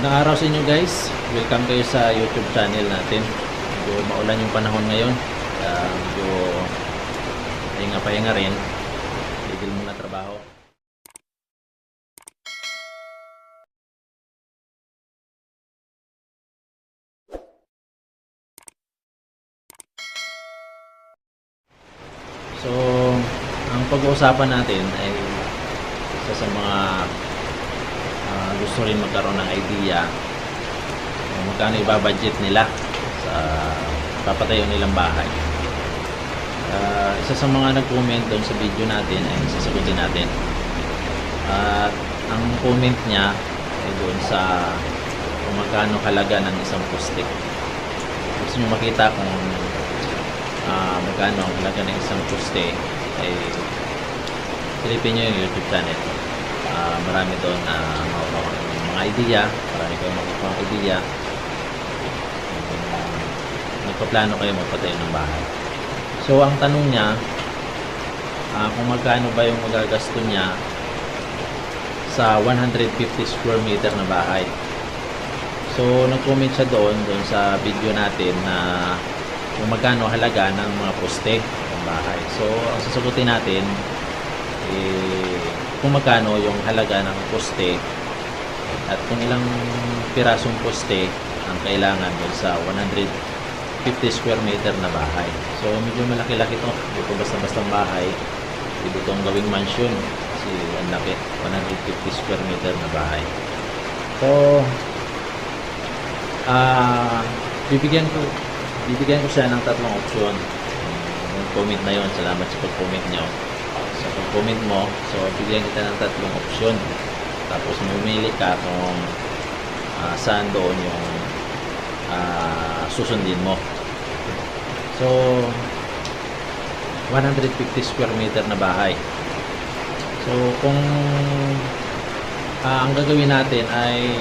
Magandang araw sa inyo guys. Welcome kayo sa YouTube channel natin. Medyo maulan yung panahon ngayon. Kaya medyo pahinga-pahinga rin. Tigil muna trabaho. So, ang pag-uusapan natin ay isa sa mga gusto rin magkaroon ng idea kung magkano ibabudget nila sa papatayo nilang bahay. Ah, isa sa mga nag-comment doon sa video natin ay sasagutin natin. At ang comment niya ay doon sa kung magkano halaga ng isang poste. Gusto niyo makita kung ah, magkano halaga ng isang poste ay silipin nyo yung YouTube channel. Ah, marami doon na ng mga idea, marami kayong makukuha ng idea. Nagpaplano kayo magpatayo ng bahay. So, ang tanong niya, ah, kung magkano ba yung magagasto niya sa 150 square meter na bahay. So, nag-comment siya doon, doon sa video natin na kung magkano halaga ng mga poste ng bahay. So, ang sasagutin natin, eh, kung magkano yung halaga ng poste at kung ilang pirasong poste ang kailangan doon sa 150 square meter na bahay. So, medyo malaki-laki to. Hindi ko basta-bastang bahay. Hindi itong gawing mansion. Kasi ang laki. 150 square meter na bahay. So, ah, bibigyan ko bibigyan ko siya ng tatlong opsyon. Yung comment na yon, salamat sa pag-comment nyo. Sa pag-comment mo, so bigyan kita ng tatlong opsyon. Tapos mamili ka kung ah, saan doon yung ah, susundin mo. So, 150 square meter na bahay. So, kung ah, ang gagawin natin ay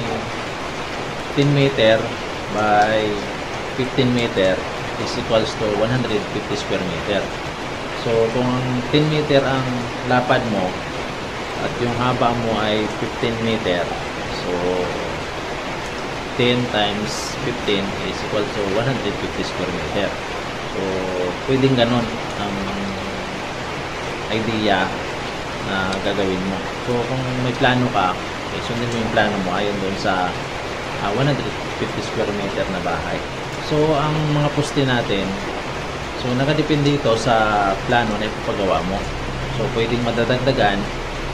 10 meter by 15 meter is equals to 150 square meter. So, kung ang 10 meter ang lapad mo at yung haba mo ay 15 meter, so 10 times 15 is equal to 150 square meter. So, pwedeng ganun ang idea na gagawin mo. So, kung may plano ka, eh, sundin mo yung plano mo ayon doon sa ah, 150 square meter na bahay. So, ang mga poste natin, so nakadepende ito sa plano na ipapagawa mo. So, pwedeng madadagdagan,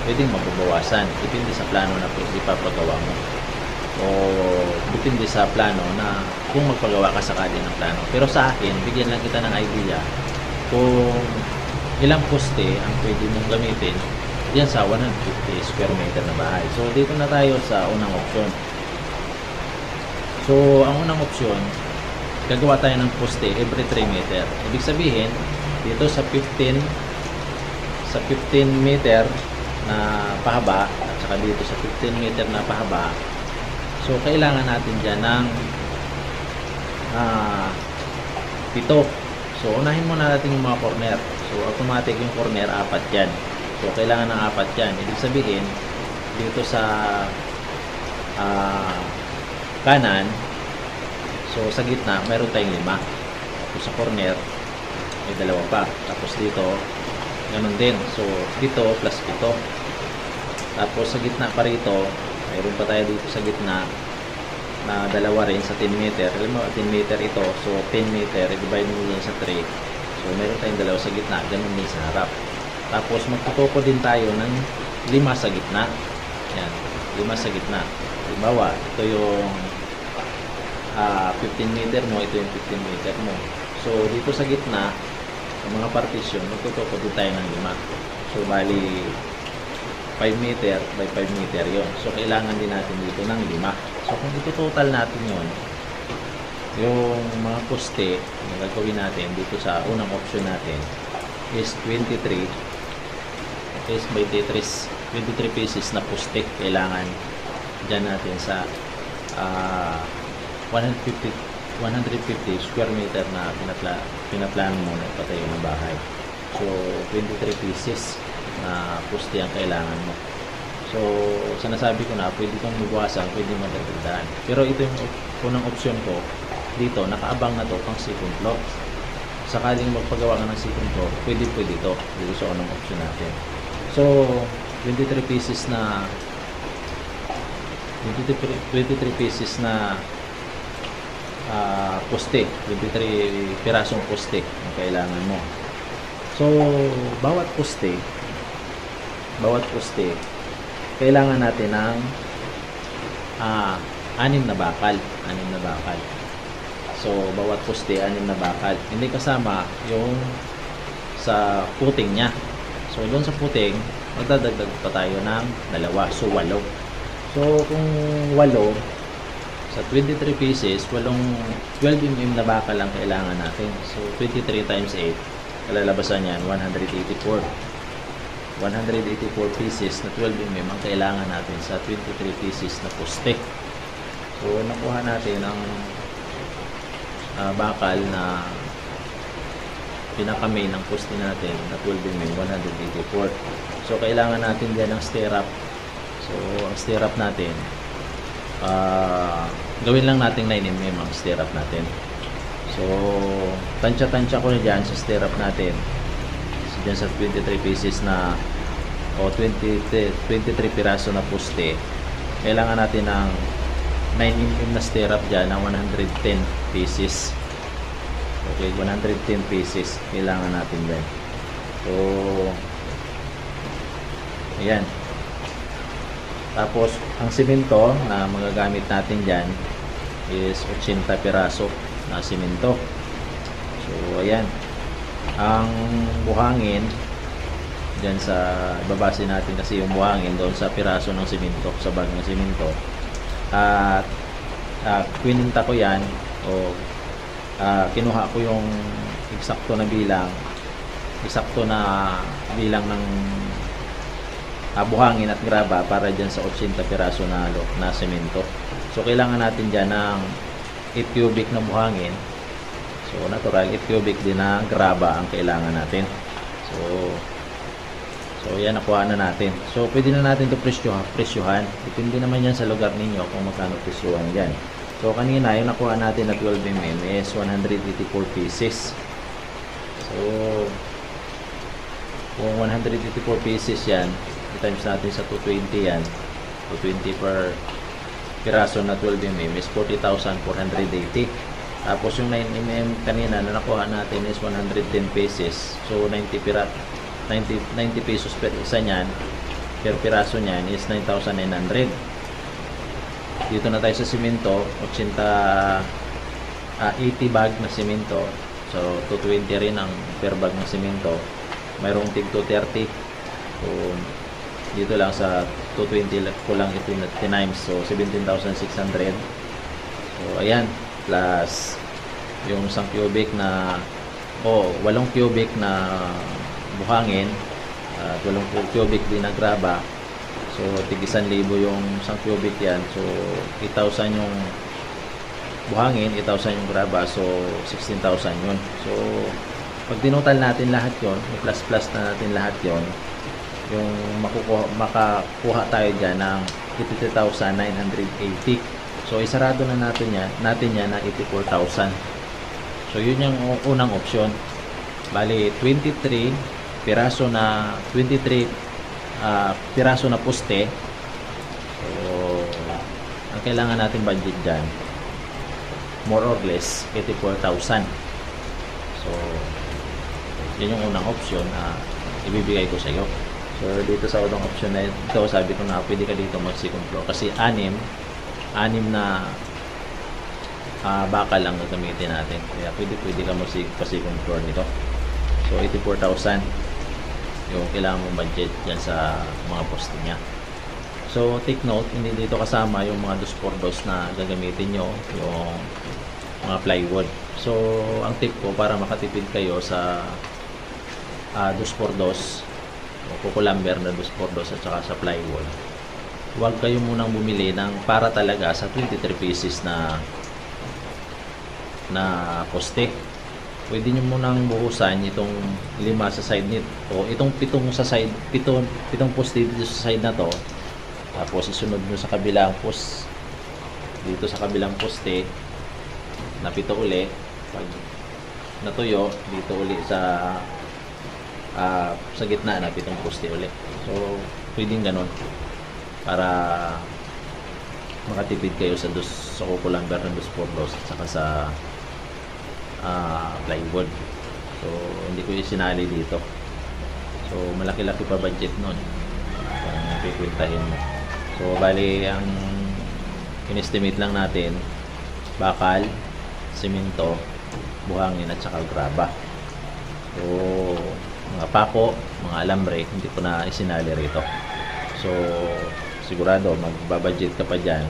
pwedeng mababawasan. Depende sa plano na ipapagawa mo. O depende sa plano na kung magpagawa ka sakali ng plano. Pero sa akin, bigyan lang kita ng idea kung ilang poste ang pwede mong gamitin yan sa 150 square meter na bahay. So, dito na tayo sa unang option. So, ang unang option, gagawa tayo ng poste every 3 meter. Ibig sabihin, dito sa 15 sa 15 meter na pahaba at saka dito sa 15 meter na pahaba. So kailangan natin dyan ng ah, pito. So unahin muna natin yung mga corner. So automatic yung corner apat yan. So kailangan ng apat yan. Ibig sabihin dito sa ah, kanan So sa gitna, meron tayong lima. So sa corner, may dalawa pa. Tapos dito, ganun din. So dito, plus pito. Tapos sa gitna pa rito, mayroon pa tayo dito sa gitna na dalawa rin sa 10 meter. Alam mo, 10 meter ito. So 10 meter, i-divide mo yan sa 3. So meron tayong dalawa sa gitna, ganun din sa harap. Tapos magtutuko din tayo ng lima sa gitna. Yan, lima sa gitna. Halimbawa, ito yung ah 15 meter mo, ito yung 15 meter mo. So, dito sa gitna, sa mga partition, magtutuko din tayo ng lima. So, bali, 5 meter by 5 meter yon So, kailangan din natin dito ng lima. So, kung ito total natin yon yung mga poste na gagawin natin dito sa unang option natin is 23 is by Tetris 23 pieces na poste kailangan dyan natin sa ah 150 150 square meter na pinapla, pinaplano mo na patayo ng bahay. So, 23 pieces na poste ang kailangan mo. So, sinasabi ko na, pwede kang mabuwasan, pwede madagdagan. Pero ito yung unang option ko. Dito, nakaabang na to pang second floor. Sakaling magpagawa ka ng second floor, pwede pwede to. Dito sa unang option natin. So, 23 pieces na 23, 23 pieces na ah, poste, 23 pirasong poste ang kailangan mo. So, bawat poste, bawat poste, kailangan natin ng ah, anim na bakal. Anim na bakal. So, bawat poste, anim na bakal. Hindi kasama yung sa puting niya. So, doon sa puting, magdadagdag pa tayo ng dalawa. So, walo. So, kung walo, sa 23 pieces, walong 12 mm na bakal ang kailangan natin. So, 23 times 8, kalalabasan yan, 184. 184 pieces na 12 mm ang kailangan natin sa 23 pieces na poste. So, nakuha natin ang ah, bakal na pinaka-main ng poste natin na 12 mm 184. So, kailangan natin dyan ng stirrup. So, ang stirrup natin, ah gawin lang natin 9 mm ang stirrup natin. So, tansya-tansya ko na dyan sa stirrup natin. So, dyan sa 23 pieces na o 20, 23 piraso na poste. Kailangan natin ng 9 mm na stirrup dyan ng 110 pieces. Okay, 110 pieces kailangan natin din. So, ayan. Tapos, ang simento na magagamit natin dyan is 80 piraso na simento. So, ayan. Ang buhangin, dyan sa, babase natin kasi yung buhangin doon sa piraso ng simento, sa bag ng simento. At, uh, kwininta ko yan, o ah, kinuha ko yung eksakto na bilang, eksakto na bilang ng ah, buhangin at graba para dyan sa 80 piraso na, na semento. So, kailangan natin dyan ng 8 cubic na buhangin. So, natural, 8 cubic din na graba ang kailangan natin. So, so yan, nakuha na natin. So, pwede na natin ito presyohan. presyohan. Depende naman yan sa lugar ninyo kung magkano presyohan dyan. So, kanina, yung nakuha natin na 12 mm is 184 pieces. So, kung 184 pieces yan, i-times natin sa 220 yan. 220 per piraso na 12 mm is 40,480. Tapos yung 9 mm kanina na nakuha natin is 110 pieces. So 90 pira 90 90 pesos per isa niyan. Per piraso niyan is 9,900. Dito na tayo sa simento, 80 ah, 80 bag na simento. So 220 rin ang per bag na simento. Mayroong tig 230. So dito lang sa 220 lang- ko lang ito na times so 17,600 so ayan. Plus yung isang cubic na o walong cubic na buhangin at walong cubic din na graba. So tig 1,000 yung isang cubic yan. So 8,000 yung buhangin 8,000 yung graba. So 16,000 yun. So pag dinutal natin lahat yon i-plus plus na natin lahat yon yung makukuha, makakuha tayo dyan ng 83,980. So, isarado na natin yan, natin yan na 84,000. So, yun yung unang option. Bali, 23 piraso na 23 ah, piraso na poste. So, ang kailangan natin budget dyan, more or less, 84,000. So, yun yung unang option na ibibigay ko sa iyo. So, dito sa unang option na ito, sabi ko na pwede ka dito mag second floor kasi anim, anim na ah, bakal lang gagamitin natin. Kaya pwede pwede ka mag pa second floor nito. So, 84,000 yung kailangan mong budget dyan sa mga poste niya. So, take note, hindi dito kasama yung mga dos por dos na gagamitin nyo, yung mga plywood. So, ang tip ko para makatipid kayo sa uh, dos por dos o kukulamber na dos por at saka sa plywood. Huwag kayo munang bumili ng para talaga sa 23 pieces na na poste. Pwede nyo munang buhusan itong lima sa side nito o itong pitong sa side pitong, pitong poste dito sa side na to. Tapos isunod mo sa kabilang post dito sa kabilang poste. Napito uli. Pag natuyo dito uli sa ah, sa gitna na pitong poste uli. So, pwedeng ganun para makatipid kayo sa dos sa kuko lumber ng dos portos at saka sa ah, plywood. So, hindi ko isinali dito. So, malaki-laki pa budget nun. Kung pikwintahin mo. So, bali, ang in-estimate lang natin, bakal, simento, buhangin at saka graba. So, mga pako, mga alambre, hindi ko na isinali rito. So, sigurado magbabudget ka pa dyan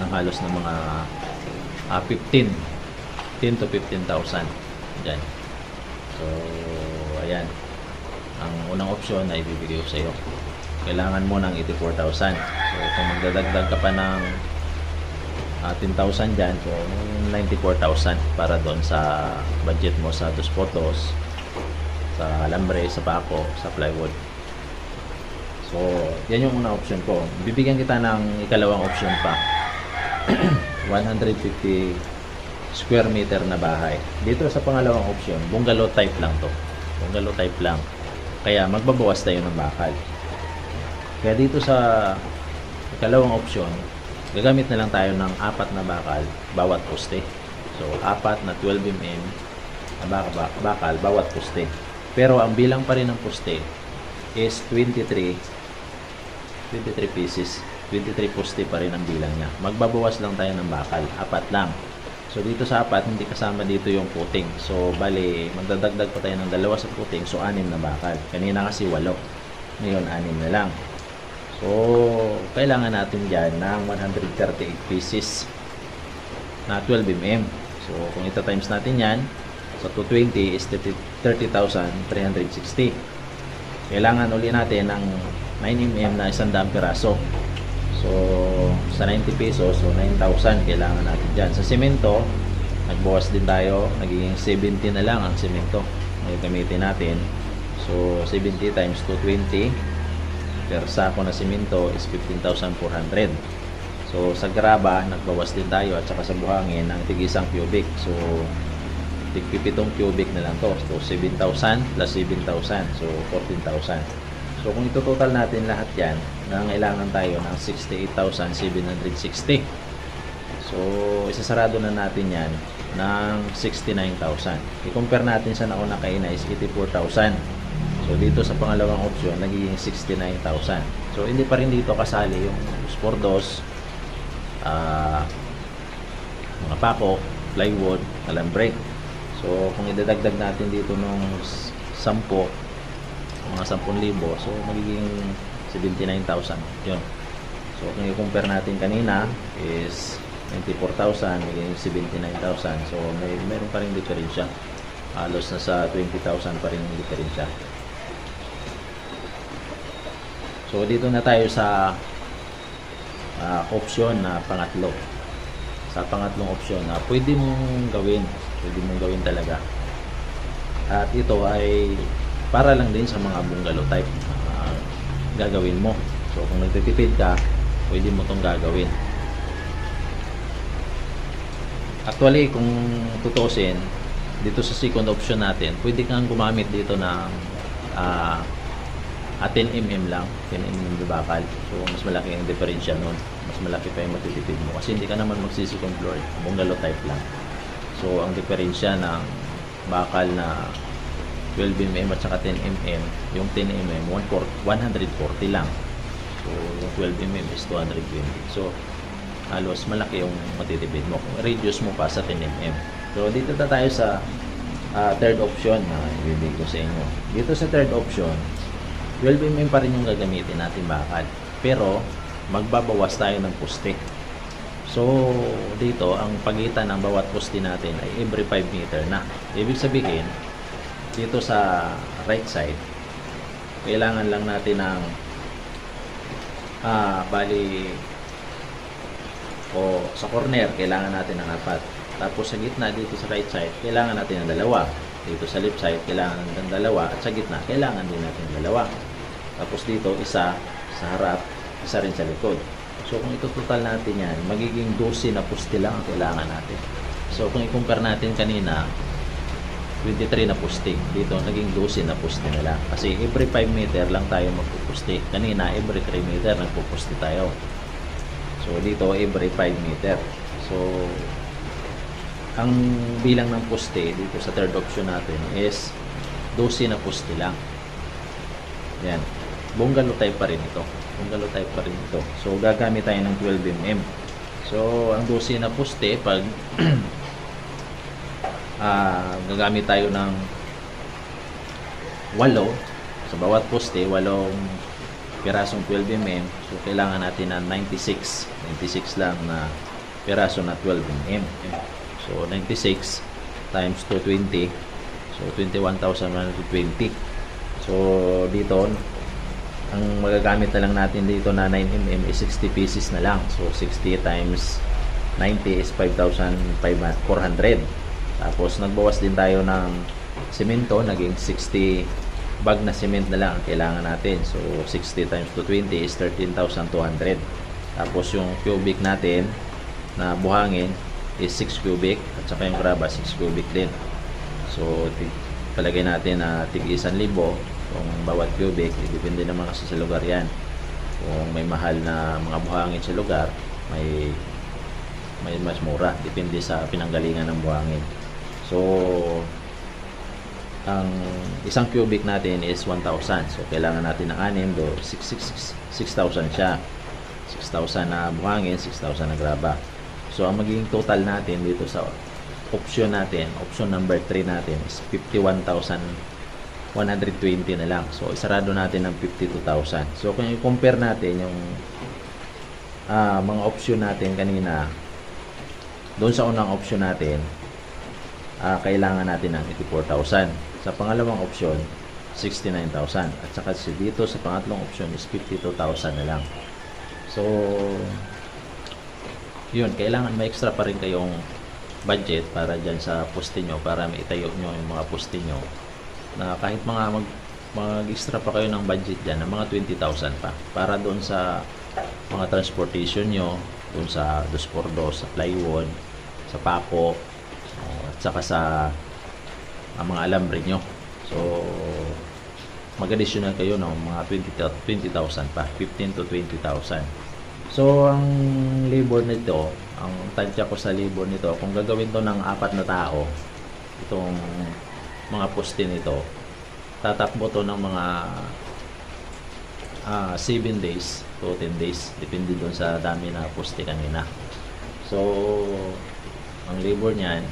ng halos ng mga ah, 15 10 to 15,000 dyan. So, ayan. Ang unang option na ibibigay ko sa iyo. Kailangan mo ng 84,000. So, kung magdadagdag ka pa ng uh, 10,000 dyan, so 94,000 para doon sa budget mo sa dos photos, sa alambre, sa pako, sa plywood. So, yan yung unang option ko. Bibigyan kita ng ikalawang option pa. 150 square meter na bahay. Dito sa pangalawang option, bungalow type lang to. Bungalow type lang. Kaya magbabawas tayo ng bakal. Kaya dito sa ikalawang option, gagamit na lang tayo ng apat na bakal bawat poste. So, apat na 12 mm na bakal, bawat poste. Pero ang bilang pa rin ng poste is 23 23 pieces. 23 poste pa rin ang bilang niya. Magbabawas lang tayo ng bakal. Apat lang. So, dito sa apat, hindi kasama dito yung puting. So, bali, magdadagdag pa tayo ng dalawa sa puting. So, anim na bakal. Kanina kasi walo. Ngayon, anim na lang. So, kailangan natin dyan ng 138 pieces na 12 mm. So, kung ita times natin yan, sa 220 is 30 30,360. Kailangan uli natin ng 9 mm na 100 piraso. So, sa 90 pesos, so 9,000 kailangan natin dyan. Sa simento, nagbawas din tayo. Nagiging 70 na lang ang simento na gamitin natin. So, 70 times 220 per sako na simento is 15,400. So, sa graba, nagbawas din tayo at saka sa buhangin ng tigisang cubic. So, tigpipitong cubic na lang to. So, 7,000 plus 7,000. So, 14,000. So, kung ito total natin lahat yan, nangailangan tayo ng 68,760. So, isasarado na natin yan ng 69,000. I-compare natin sa nauna kaina is 84,000. So, dito sa pangalawang option, nagiging 69,000. So, hindi pa rin dito kasali yung sportos, ah, mga pako, plywood, alambre. So, kung idadagdag natin dito nung 10, mga 10,000, so magiging 79,000 yun. So, kung i-compare natin kanina is 94,000, magiging 79,000. So, may meron pa rin diferensya. Halos na sa 20,000 pa rin yung diferensya. So, dito na tayo sa ah, option na pangatlo. Sa pangatlong option na pwede mong gawin. Pwede mong gawin talaga. At ito ay para lang din sa mga bungalow type ah, gagawin mo. So, kung nagtitipid ka, pwede mo itong gagawin. Actually, kung tutusin, dito sa second option natin, pwede kang gumamit dito ng ah, ah, 10 mm lang, 10 mm na bakal. So, mas malaki ang differential nun. Mas malaki pa yung matitipid mo. Kasi hindi ka naman magsisikong floor, bungalow type lang. So, ang diferensya ng bakal na 12 mm at saka 10 mm, yung 10 mm, 140 lang. So, yung 12 mm is 220. So, halos malaki yung matitipid mo. Kung reduce mo pa sa 10 mm. So, dito na tayo sa ah, third option na ibibigay ko sa inyo. Dito sa third option, 12 mm pa rin yung gagamitin natin bakal. Pero, magbabawas tayo ng poste. So, dito, ang pagitan ng bawat poste natin ay every 5 meter na. Ibig sabihin, dito sa right side, kailangan lang natin ng ah, bali o sa corner, kailangan natin ng apat. Tapos sa gitna dito sa right side, kailangan natin ng dalawa. Dito sa left side, kailangan ng dalawa. At sa gitna, kailangan din natin ng dalawa. Tapos dito, isa sa harap, isa rin sa likod. So kung ito total natin yan, magiging 12 na poste lang ang kailangan natin. So kung i-compare natin kanina, 23 na poste. Dito naging 12 na poste na lang. Kasi every 5 meter lang tayo magpupuste. Kanina every 3 meter nagpupuste tayo. So dito every 5 meter. So ang bilang ng poste dito sa third option natin is 12 na poste lang. Yan. Bungalow type pa rin ito. Bungalow type pa rin ito. So gagamit tayo ng 12 mm. So ang 12 na poste pag ah gagamit tayo ng walo sa bawat poste walong pirasong 12 mm so kailangan natin ng 96 96 lang na piraso na 12 mm so 96 times 220 so 21,120 so dito ang magagamit na lang natin dito na 9 mm is 60 pieces na lang so 60 times 90 is 5,400 tapos nagbawas din tayo ng semento, naging 60 bag na cement na lang ang kailangan natin. So 60 times 220 is 13,200. Tapos yung cubic natin na buhangin is 6 cubic at saka yung graba 6 cubic din. So palagay natin na tig 1,000 kung bawat cubic, depende naman kasi sa lugar yan. Kung may mahal na mga buhangin sa lugar, may may mas mura depende sa pinanggalingan ng buhangin. So, ang isang cubic natin is 1,000. So, kailangan natin ng 6 do 6,000 siya. 6,000 na buhangin, 6,000 na graba. So, ang magiging total natin dito sa option natin, option number 3 natin is 51,120 na lang. So, isarado natin ng 52,000. So, kung i-compare natin yung ah, mga option natin kanina, doon sa unang option natin, ah, kailangan natin ng 84,000. Sa pangalawang option, 69,000. At saka dito sa pangatlong option is 52,000 na lang. So, yun, kailangan may extra pa rin kayong budget para dyan sa poste nyo, para maitayo nyo yung mga poste nyo na kahit mga mag, mag-extra pa kayo ng budget dyan, ng mga 20,000 pa, para doon sa mga transportation nyo, doon sa 2x2, sa plywood, sa pako, uh, at saka sa ang mga alambre nyo. So, mag-additional kayo ng mga 20 20,000 pa, 15 to 20,000. So, ang labor nito, ang tansya ko sa labor nito, kung gagawin to ng apat na tao, itong mga poste nito, tatakbo to ng mga ah 7 days to 10 days. Depende doon sa dami na poste kanina. So, ang labor niyan,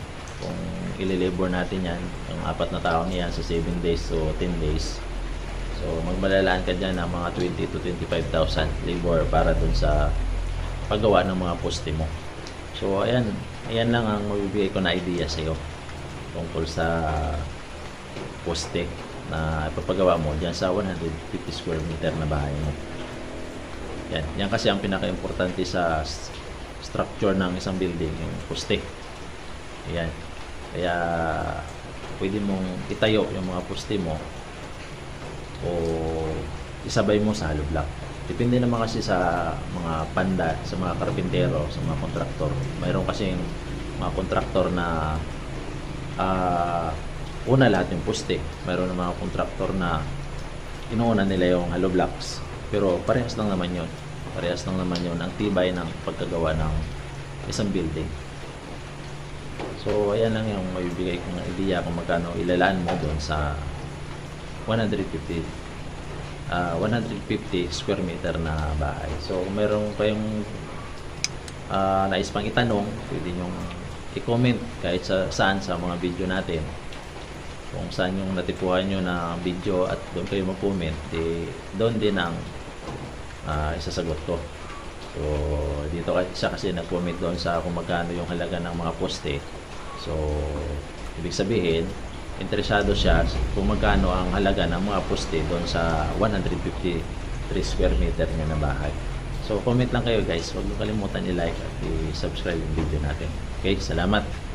kung ililabor natin yan, yung apat na tao niyan sa 7 days to 10 days, so magmalalaan ka dyan ng mga 20 to 25,000 labor para dun sa paggawa ng mga poste mo. So, ayan, ayan lang ang mabibigay ko na idea sa iyo tungkol sa poste na ipapagawa mo dyan sa 150 square meter na bahay mo. Yan, yan kasi ang pinaka-importante sa structure ng isang building, yung poste. Ayan. Kaya pwede mong itayo yung mga poste mo o isabay mo sa hollow block. Depende naman kasi sa mga panda, sa mga karpintero, sa mga kontraktor. Mayroon kasi mga kontraktor na ah una lahat yung poste. Mayroon ng mga kontraktor na inuuna nila yung hollow blocks. Pero parehas lang naman yun. Parehas lang naman yun ang tibay ng pagkagawa ng isang building. So, ayan lang yung mabibigay kong idea kung magkano ilalaan mo doon sa 150 ah 150 square meter na bahay. So, kung meron kayong ah nais pang itanong, pwede nyong i-comment kahit sa saan sa mga video natin. Kung saan yung natipuhan nyo na video at doon kayo mag-comment, eh, doon din ang ah, isasagot ko. So, dito siya kasi nag-comment doon sa kung magkano yung halaga ng mga poste. So, ibig sabihin, interesado siya kung magkano ang halaga ng mga poste doon sa 153 square meter niya na bahay. So, comment lang kayo guys. Huwag kalimutan i-like at i-subscribe yung video natin. Okay, salamat.